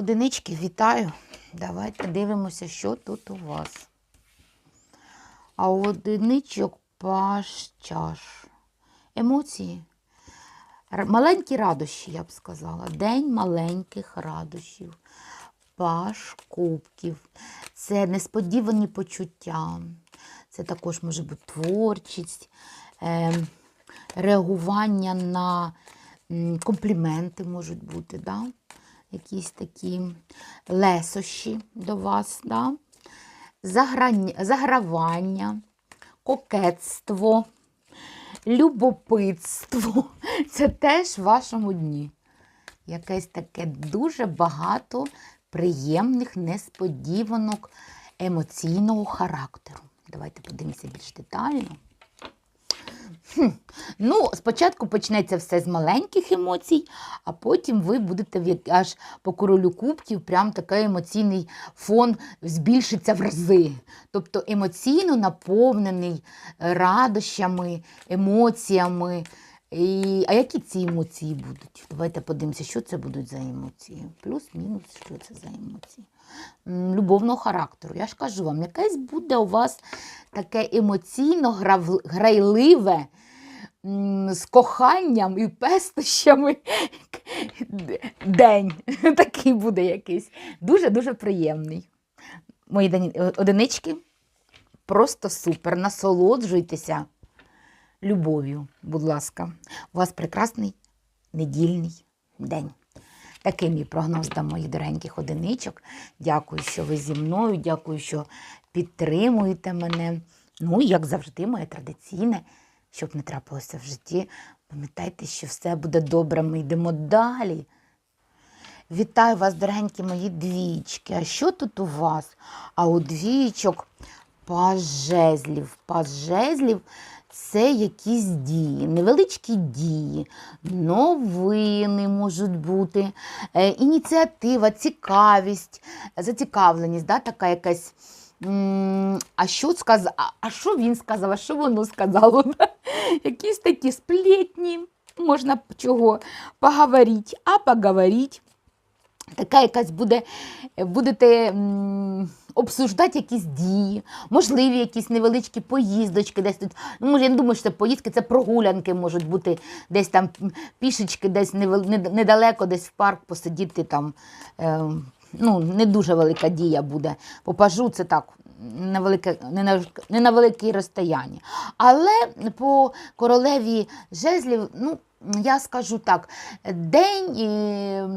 Одинички, вітаю. Давайте дивимося, що тут у вас. А у одиничок паш чаш. Емоції. Маленькі радощі, я б сказала. День маленьких радощів. Паш кубків. Це несподівані почуття. Це також може бути творчість, е, реагування на компліменти можуть бути. Да? Якісь такі лесощі до вас. Да? Заграння, загравання, кокетство, любопитство. Це теж в вашому дні. Якесь таке дуже багато приємних несподіванок емоційного характеру. Давайте подивимося більш детально. Хм. Ну, спочатку почнеться все з маленьких емоцій, а потім ви будете аж по королю кубків, прям такий емоційний фон збільшиться в рази. Тобто емоційно наповнений е, радощами, емоціями. І, а які ці емоції будуть? Давайте подивимося, що це будуть за емоції. Плюс-мінус, що це за емоції. Любовного характеру. Я ж кажу вам, якесь буде у вас таке емоційно грайливе, з коханням і пестощами день. Такий буде якийсь. Дуже-дуже приємний. Мої одинички просто супер. Насолоджуйтеся любов'ю, будь ласка. У вас прекрасний недільний день. Такий мій прогноз до моїх дорогеньких одиничок. Дякую, що ви зі мною, дякую, що підтримуєте мене. Ну, як завжди, моє традиційне, щоб не трапилося в житті. Пам'ятайте, що все буде добре. Ми йдемо далі. Вітаю вас, дорогенькі мої двічки. А що тут у вас? А у двічок паж жезлів. Паж жезлів це якісь дії, невеличкі дії, новини можуть бути, е, ініціатива, цікавість, зацікавленість, да, така якась. А що сказав? А що він сказав? А що воно сказало? Якісь такі сплетні, можна чого поговорити, а поговорити така якась буде, будете обсуждати якісь дії, можливі якісь невеличкі поїздочки десь тут. Ну, може, я не думаю, що це поїздки, це прогулянки можуть бути десь там пішечки, десь недалеко, десь в парк посидіти там. Е, ну, не дуже велика дія буде. По пажу це так. На велике, не, на, не на великій розстоянні. Але по королеві жезлів, ну, я скажу так, день. е,